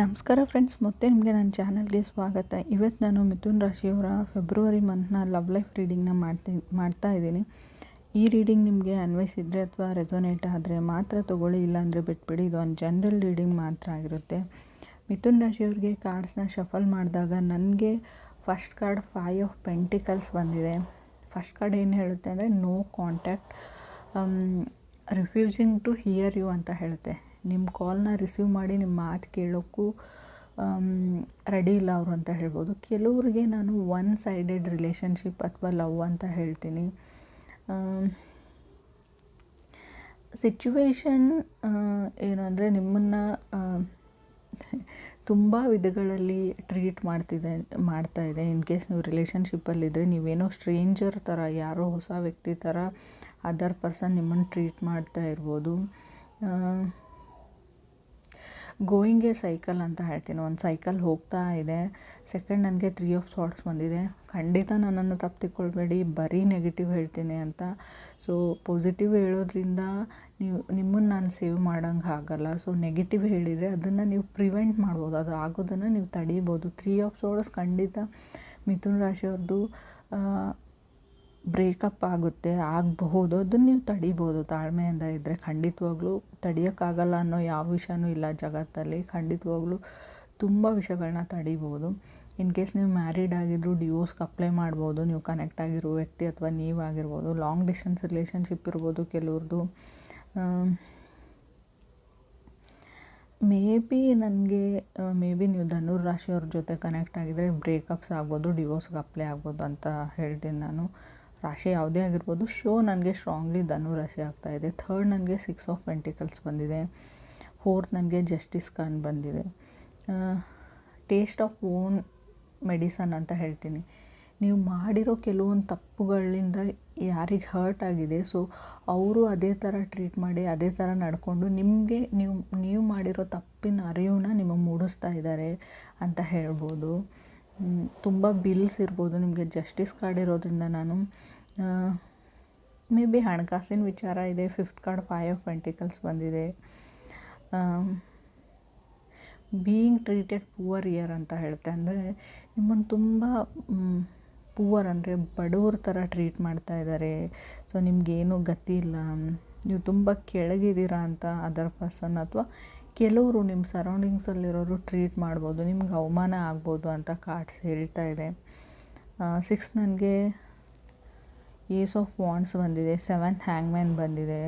ನಮಸ್ಕಾರ ಫ್ರೆಂಡ್ಸ್ ಮತ್ತೆ ನಿಮಗೆ ನನ್ನ ಚಾನಲ್ಗೆ ಸ್ವಾಗತ. ಇವತ್ತು ನಾನು ಮಿಥುನ್ ರಾಶಿಯವರ ಫೆಬ್ರವರಿ ಮಂತ್ನ ಲವ್ ಲೈಫ್ ರೀಡಿಂಗ್ನ ಮಾಡ್ತೀನಿ ಮಾಡ್ತಾ ಇದ್ದೀನಿ. ಈ ರೀಡಿಂಗ್ ನಿಮಗೆ ಅನ್ವಯಿಸಿದರೆ ಅಥವಾ ರೆಸೊನೇಟ್ ಆದರೆ ಮಾತ್ರ ತೊಗೊಳ್ಳಿ, ಇಲ್ಲಾಂದರೆ ಬಿಟ್ಬಿಡಿ. ಇದು ಒಂದು ಜನರಲ್ ರೀಡಿಂಗ್ ಮಾತ್ರ ಆಗಿರುತ್ತೆ. ಮಿಥುನ್ ರಾಶಿಯವ್ರಿಗೆ ಕಾರ್ಡ್ಸ್ನ ಶಫಲ್ ಮಾಡಿದಾಗ ನನಗೆ first card five of pentacles ಬಂದಿದೆ. ಫಸ್ಟ್ ಕಾರ್ಡ್ ಏನು ಹೇಳುತ್ತೆ ಅಂದರೆ no contact refusing to hear you ಅಂತ ಹೇಳುತ್ತೆ. ನಿಮ್ಮ ಕಾಲ್ನ ರಿಸೀವ್ ಮಾಡಿ ನಿಮ್ಮ ಮಾತು ಕೇಳೋಕ್ಕೂ ರೆಡಿ ಇಲ್ಲ ಅವರು ಅಂತ ಹೇಳ್ಬೋದು. ಕೆಲವರಿಗೆ ನಾನು ಒನ್ ಸೈಡೆಡ್ ರಿಲೇಷನ್ಶಿಪ್ ಅಥವಾ ಲವ್ ಅಂತ ಹೇಳ್ತೀನಿ. ಸಿಚುವೇಶನ್ ಏನು ಅಂದರೆ ನಿಮ್ಮನ್ನು ತುಂಬ ವಿಧಗಳಲ್ಲಿ ಟ್ರೀಟ್ ಮಾಡ್ತಿದೆ, ಮಾಡ್ತಾ ಇದೆ. ಇನ್ ಕೇಸ್ ನೀವು ರಿಲೇಷನ್ಶಿಪ್ಪಲ್ಲಿದ್ದರೆ ನೀವೇನೋ ಸ್ಟ್ರೇಂಜರ್ ಥರ ಯಾರೋ ಹೊಸ ವ್ಯಕ್ತಿ ಥರ ಅದರ್ ಪರ್ಸನ್ ನಿಮ್ಮನ್ನು ಟ್ರೀಟ್ ಮಾಡ್ತಾ ಇರ್ಬೋದು. ಗೋಯಿಂಗ್ ಎ ಸೈಕಲ್ ಅಂತ ಹೇಳ್ತೀನಿ. ಒಂದು ಸೈಕಲ್ ಹೋಗ್ತಾ ಇದೆ. ಸೆಕೆಂಡ್ ನನಗೆ ತ್ರೀ ಆಫ್ ಥಾಟ್ಸ್ ಬಂದಿದೆ. ಖಂಡಿತ ನನ್ನನ್ನು ತಪ್ಪಿಕೊಳ್ಬೇಡಿ ಬರೀ ನೆಗೆಟಿವ್ ಹೇಳ್ತೀನಿ ಅಂತ. ಸೊ ಪಾಸಿಟಿವ್ ಹೇಳೋದ್ರಿಂದ ನೀವು, ನಿಮ್ಮನ್ನು ನಾನು ಸೇವ್ ಮಾಡೋಂಗೆ ಆಗಲ್ಲ. ಸೊ ನೆಗೆಟಿವ್ ಹೇಳಿದರೆ ಅದನ್ನು ನೀವು ಪ್ರಿವೆಂಟ್ ಮಾಡ್ಬೋದು. ಅದು ಆಗೋದನ್ನು ನೀವು ತಡೀಬೋದು. ತ್ರೀ ಆಫ್ ಸೋಡ್ಸ್ ಖಂಡಿತ ಮಿಥುನ್ ರಾಶಿಯವ್ರದ್ದು ಬ್ರೇಕಪ್ ಆಗುತ್ತೆ, ಆಗಬಹುದು, ಅದನ್ನು ನೀವು ತಡಿಬೋದು ತಾಳ್ಮೆಯಿಂದ ಇದ್ದರೆ ಖಂಡಿತವಾಗ್ಲೂ ತಡಿಯೋಕ್ಕಾಗಲ್ಲ ಅನ್ನೋ ಯಾವ ವಿಷಯನೂ ಇಲ್ಲ ಜಗತ್ತಲ್ಲಿ. ಖಂಡಿತವಾಗ್ಲೂ ತುಂಬ ವಿಷಯಗಳನ್ನ ತಡಿಬೋದು ಇನ್ ಕೇಸ್ ನೀವು ಮ್ಯಾರಿಡ್ ಆಗಿದ್ರು ಡಿವೋರ್ಸ್ಗೆ ಅಪ್ಲೈ ಮಾಡ್ಬೋದು. ನೀವು ಕನೆಕ್ಟ್ ಆಗಿರೋ ವ್ಯಕ್ತಿ ಅಥವಾ ನೀವಾಗಿರ್ಬೋದು ಲಾಂಗ್ ಡಿಸ್ಟೆನ್ಸ್ ರಿಲೇಷನ್ಶಿಪ್ ಇರ್ಬೋದು ಕೆಲವ್ರದ್ದು ಮೇ ಬಿ ನನಗೆ ಮೇ ಬಿ ನೀವು ಧನುರ್ ರಾಶಿಯವ್ರ ಜೊತೆ ಕನೆಕ್ಟ್ ಆಗಿದರೆ ಬ್ರೇಕಪ್ಸ್ ಆಗ್ಬೋದು ಡಿವೋರ್ಸ್ಗೆ ಅಪ್ಲೈ ಆಗ್ಬೋದು ಅಂತ ಹೇಳ್ತೀನಿ ನಾನು. ರಾಶಿ ಯಾವುದೇ ಆಗಿರ್ಬೋದು. ಶೋ ನನಗೆ ಸ್ಟ್ರಾಂಗ್ಲಿ ಧನು ರಾಶಿ ಆಗ್ತಾಯಿದೆ ಥರ್ಡ್ ನನಗೆ ಸಿಕ್ಸ್ ಆಫ್ ಪೆಂಟಿಕಲ್ಸ್ ಬಂದಿದೆ. ಫೋರ್ತ್ ನನಗೆ ಜಸ್ಟಿಸ್ ಕಾರ್ಡ್ ಬಂದಿದೆ. ಟೇಸ್ಟ್ ಆಫ್ ಓನ್ ಮೆಡಿಸನ್ ಅಂತ ಹೇಳ್ತೀನಿ. ನೀವು ಮಾಡಿರೋ ಕೆಲವೊಂದು ತಪ್ಪುಗಳಿಂದ ಯಾರಿಗೆ ಹರ್ಟ್ ಆಗಿದೆ ಸೊ ಅವರು ಅದೇ ಥರ ಟ್ರೀಟ್ ಮಾಡಿ, ಅದೇ ಥರ ನಡ್ಕೊಂಡು ನಿಮಗೆ ನೀವು ನೀವು ಮಾಡಿರೋ ತಪ್ಪಿನ ಅರಿವನ್ನ ನಿಮಗೆ ಮೂಡಿಸ್ತಾ ಇದ್ದಾರೆ ಅಂತ ಹೇಳ್ಬೋದು. ತುಂಬ ಬಿಲ್ಸ್ ಇರ್ಬೋದು ನಿಮಗೆ. ಜಸ್ಟಿಸ್ ಕಾರ್ಡ್ ಇರೋದ್ರಿಂದ ನಾನು ಮೇ ಬಿ ಹಣಕಾಸಿನ ವಿಚಾರ ಇದೆ. Fifth card five of pentacles ಬಂದಿದೆ. ಬೀಯಿಂಗ್ ಟ್ರೀಟೆಡ್ ಪೂವರ್ ಇಯರ್ ಅಂತ ಹೇಳುತ್ತೆ ಅಂದರೆ ನಿಮ್ಮನ್ನು ತುಂಬ ಪೂವರ್ ಅಂದರೆ ಬಡವ್ರ ಥರ ಟ್ರೀಟ್ ಮಾಡ್ತಾ ಇದ್ದಾರೆ. ಸೊ ನಿಮಗೇನು ಗತಿ ಇಲ್ಲ. ನೀವು ತುಂಬ ಕೆಳಗಿದ್ದೀರಾ ಅಂತ ಅದರ್ ಪರ್ಸನ್ ಅಥವಾ ಕೆಲವರು ನಿಮ್ಮ ಸರೌಂಡಿಂಗ್ಸಲ್ಲಿರೋರು ಟ್ರೀಟ್ ಮಾಡ್ಬೋದು. ನಿಮ್ಗೆ ಅವಮಾನ ಆಗ್ಬೋದು ಅಂತ ಕಾರ್ಡ್ಸ್ ಹೇಳ್ತಾ ಇದೆ. ಸಿಕ್ಸ್ ನನಗೆ ಏಸ್ ಆಫ್ ವಾಂಡ್ಸ್ ಬಂದಿದೆ ಸೆವೆಂತ್ ಹ್ಯಾಂಗ್ಮ್ಯಾನ್ ಬಂದಿದೆ.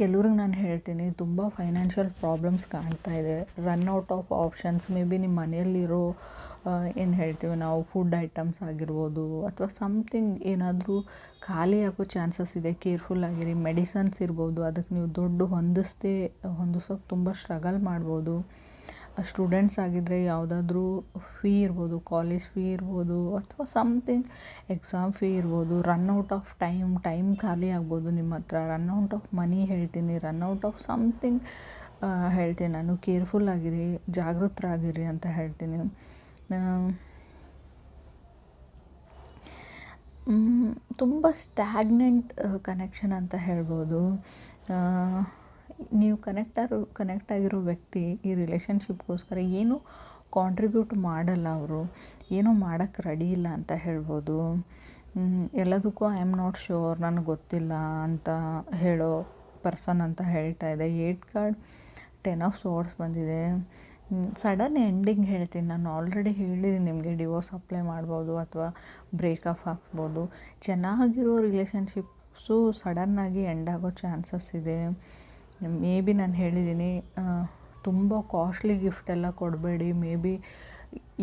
ಕೆಲವ್ರಿಗೆ ನಾನು ಹೇಳ್ತೀನಿ, ತುಂಬ ಫೈನಾನ್ಷಿಯಲ್ ಪ್ರಾಬ್ಲಮ್ಸ್ ಕಾಣ್ತಾ ಇದೆ. Run out of options maybe ನಿಮ್ಮ ಮನೆಯಲ್ಲಿರೋ ಏನು ಹೇಳ್ತೀವಿ ನಾವು ಫುಡ್ ಐಟಮ್ಸ್ ಆಗಿರ್ಬೋದು, ಅಥವಾ ಸಮ್ಥಿಂಗ್ ಏನಾದರೂ ಖಾಲಿ ಆಗೋ ಚಾನ್ಸಸ್ ಇದೆ ಕೇರ್ಫುಲ್ ಆಗಿರಿ ಮೆಡಿಸನ್ಸ್ ಇರ್ಬೋದು ಅದಕ್ಕೆ ನೀವು ದುಡ್ಡು ಹೊಂದಿಸ್ದೇ, ಹೊಂದಿಸೋಕೆ ತುಂಬ ಸ್ಟ್ರಗಲ್ ಮಾಡ್ಬೋದು. ಸ್ಟೂಡೆಂಟ್ಸ್ ಆಗಿದ್ದರೆ ಯಾವುದಾದ್ರೂ ಫೀ ಇರ್ಬೋದು ಕಾಲೇಜ್ ಫೀ ಇರ್ಬೋದು ಅಥವಾ ಸಮಥಿಂಗ್ ಎಕ್ಸಾಮ್ ಫೀ ಇರ್ಬೋದು run out of time time ಖಾಲಿ ಆಗ್ಬೋದು ನಿಮ್ಮ ಹತ್ರ. ರನ್ ಔಟ್ ಆಫ್ ಮನಿ ಹೇಳ್ತೀನಿ. ರನ್ ಔಟ್ ಆಫ್ ಸಮಥಿಂಗ್ ಹೇಳ್ತೀನಿ. ನಾನು ಕೇರ್ಫುಲ್ ಆಗಿರಿ, ಜಾಗೃತರಾಗಿರಿ ಅಂತ ಹೇಳ್ತೀನಿ. ತುಂಬ ಸ್ಟ್ಯಾಗ್ನೆಂಟ್ ಕನೆಕ್ಷನ್ ಅಂತ ಹೇಳ್ಬೋದು. ನೀವು ಕನೆಕ್ಟ್ ಕನೆಕ್ಟ್ ಆಗಿರೋ ವ್ಯಕ್ತಿ ಈ ರಿಲೇಷನ್ಶಿಪ್ಗೋಸ್ಕರ ಏನು ಕಾಂಟ್ರಿಬ್ಯೂಟ್ ಮಾಡಲ್ಲ ಅವರು, ಏನೂ ಮಾಡೋಕ್ಕೆ ರೆಡಿ ಇಲ್ಲ ಅಂತ ಹೇಳ್ಬೋದು. ಎಲ್ಲದಕ್ಕೂ ಐ ಆಮ್ ನಾಟ್ ಶ್ಯೂರ್ ನನಗೆ ಗೊತ್ತಿಲ್ಲ ಅಂತ ಹೇಳೋ ಪರ್ಸನ್ ಅಂತ ಹೇಳ್ತಾ ಇದೆ. Eighth card ten of swords ಬಂದಿದೆ. ಸಡನ್ ಎಂಡಿಂಗ್ ಹೇಳ್ತೀನಿ. ನಾನು ಆಲ್ರೆಡಿ ಹೇಳಿದ್ದೀನಿ ನಿಮಗೆ ಡಿವೋರ್ಸ್ ಅಪ್ಲೈ ಮಾಡ್ಬೋದು ಅಥವಾ ಬ್ರೇಕಪ್ ಹಾಕ್ಬೋದು ಚೆನ್ನಾಗಿರೋ ರಿಲೇಷನ್ಶಿಪ್ಸು ಸಡನ್ನಾಗಿ ಎಂಡ್ ಆಗೋ ಚಾನ್ಸಸ್ ಇದೆ. ಮೇ ಬಿ ನಾನು ಹೇಳಿದ್ದೀನಿ ತುಂಬ ಕಾಸ್ಟ್ಲಿ ಗಿಫ್ಟ್ ಎಲ್ಲ ಕೊಡಬೇಡಿ. ಮೇ ಬಿ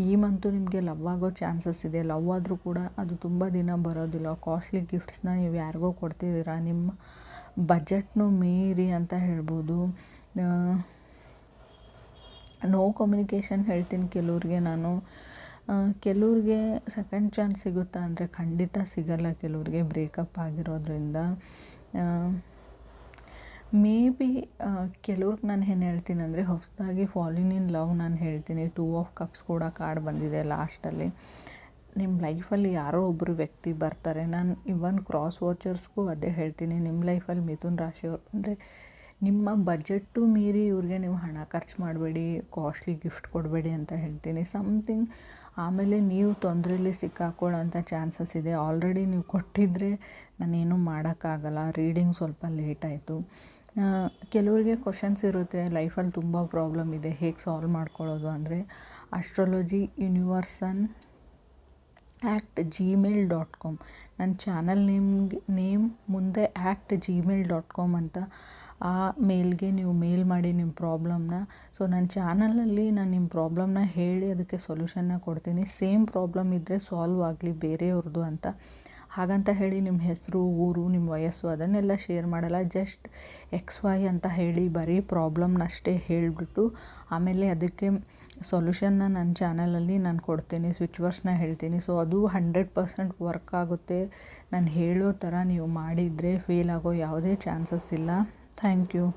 ಈ ಮಂತು ನಿಮಗೆ ಲವ್ ಆಗೋ ಚಾನ್ಸಸ್ ಇದೆ. ಲವ್ ಆದರೂ ಕೂಡ ಅದು ತುಂಬ ದಿನ ಬರೋದಿಲ್ಲ. ಕಾಸ್ಟ್ಲಿ ಗಿಫ್ಟ್ಸ್ನ ನೀವು ಯಾರಿಗೋ ಕೊಡ್ತಿದ್ದೀರಾ? ನಿಮ್ಮ ಬಜೆಟ್ನು ಮೀರಿ ಅಂತ ಹೇಳ್ಬೋದು. ನೋ ಕಮ್ಯುನಿಕೇಷನ್ ಹೇಳ್ತೀನಿ ಕೆಲವ್ರಿಗೆ ನಾನು. ಕೆಲವ್ರಿಗೆ ಸೆಕೆಂಡ್ ಚಾನ್ಸ್ ಸಿಗುತ್ತಾ? ಅಂದರೆ ಖಂಡಿತ ಸಿಗಲ್ಲ ಕೆಲವ್ರಿಗೆ ಬ್ರೇಕಪ್ ಆಗಿರೋದ್ರಿಂದ. ಮೇ ಬಿ ಕೆಲವ್ರಿಗೆ ನಾನು ಏನು ಹೇಳ್ತೀನಿ ಅಂದರೆ ಹೊಸದಾಗಿ ಫಾಲಿನ್ ಇನ್ ಲವ್ ನಾನು ಹೇಳ್ತೀನಿ. ಟೂ ಆಫ್ ಕಪ್ಸ್ ಕೂಡ ಕಾರ್ಡ್ ಬಂದಿದೆ ಲಾಸ್ಟಲ್ಲಿ ನಿಮ್ಮ ಲೈಫಲ್ಲಿ ಯಾರೋ ಒಬ್ಬರು ವ್ಯಕ್ತಿ ಬರ್ತಾರೆ. ನಾನು ಇವನ್ ಕ್ರಾಸ್ ವಾಚರ್ಸ್ಗೂ ಅದೇ ಹೇಳ್ತೀನಿ. ನಿಮ್ಮ ಲೈಫಲ್ಲಿ ಮಿಥುನ್ ರಾಶಿಯವ್ರು ಅಂದರೆ ನಿಮ್ಮ ಬಜೆಟ್ಟು ಮೀರಿ ಇವ್ರಿಗೆ ನೀವು ಹಣ ಖರ್ಚು ಮಾಡಬೇಡಿ ಕಾಸ್ಟ್ಲಿ ಗಿಫ್ಟ್ ಕೊಡಬೇಡಿ ಅಂತ ಹೇಳ್ತೀನಿ. ಸಮ್ಥಿಂಗ್ ಆಮೇಲೆ ನೀವು ತೊಂದರೆಯಲ್ಲಿ ಸಿಕ್ಕಾಕೊಳ್ಳೋಂಥ ಚಾನ್ಸಸ್ ಇದೆ. ಆಲ್ರೆಡಿ ನೀವು ಕೊಟ್ಟಿದ್ದರೆ ನಾನೇನು ಮಾಡೋಕ್ಕಾಗಲ್ಲ. ರೀಡಿಂಗ್ ಸ್ವಲ್ಪ ಲೇಟ್ ಆಯಿತು. ಕೆಲವರಿಗೆ ಕ್ವಶನ್ಸ್ ಇರುತ್ತೆ ಲೈಫಲ್ಲಿ ತುಂಬ ಪ್ರಾಬ್ಲಮ್ ಇದೆ, ಹೇಗೆ ಸಾಲ್ವ್ ಮಾಡ್ಕೊಳ್ಳೋದು ಅಂದರೆ ಅಸ್ಟ್ರಾಲಜಿ ಯೂನಿವರ್ಸನ್ ಆ್ಯಕ್ಟ್ ಜಿಮೇಲ್ ಡಾಟ್ ಕಾಮ್ ನನ್ನ ಚಾನಲ್ ನೇಮ್ಗೆ ನೇಮ್ ಮುಂದೆ ಆ್ಯಕ್ಟ್ ಜಿಮೇಲ್ ಡಾಟ್ ಕಾಮ್ ಅಂತ ಆ ಮೇಲ್ಗೆ ನೀವು ಮೇಲ್ ಮಾಡಿ ನಿಮ್ಮ ಪ್ರಾಬ್ಲಮ್ನ ಸೊ ನನ್ನ ಚಾನಲಲ್ಲಿ ನಾನು ನಿಮ್ಮ ಪ್ರಾಬ್ಲಮ್ನ ಹೇಳಿ ಅದಕ್ಕೆ ಸೊಲ್ಯೂಷನ್ನ ಕೊಡ್ತೀನಿ. ಸೇಮ್ ಪ್ರಾಬ್ಲಮ್ ಇದ್ದರೆ ಸಾಲ್ವ್ ಆಗಲಿ ಬೇರೆಯವ್ರದ್ದು ಅಂತ. ಹಾಗಂತ ಹೇಳಿ ನಿಮ್ಮ ಹೆಸರು, ಊರು ನಿಮ್ಮ ವಯಸ್ಸು ಅದನ್ನೆಲ್ಲ ಶೇರ್ ಮಾಡಲ್ಲ. ಜಸ್ಟ್ ಎಕ್ಸ್ ವೈ ಅಂತ ಹೇಳಿ ಬರೀ ಪ್ರಾಬ್ಲಮ್ನಷ್ಟೇ ಹೇಳಿಬಿಟ್ಟು ಆಮೇಲೆ ಅದಕ್ಕೆ ಸೊಲ್ಯೂಷನ್ನ ನನ್ನ ಚಾನಲಲ್ಲಿ ನಾನು ಕೊಡ್ತೀನಿ ಸ್ವಿಚ್ ವರ್ಸ್ನ ಹೇಳ್ತೀನಿ. ಸೊ ಅದು ಹಂಡ್ರೆಡ್ ಪರ್ಸೆಂಟ್ ವರ್ಕ್ ಆಗುತ್ತೆ. ನಾನು ಹೇಳೋ ಥರ ನೀವು ಮಾಡಿದರೆ ಫೇಲ್ ಆಗೋ ಯಾವುದೇ ಚಾನ್ಸಸ್ ಇಲ್ಲ. Thank you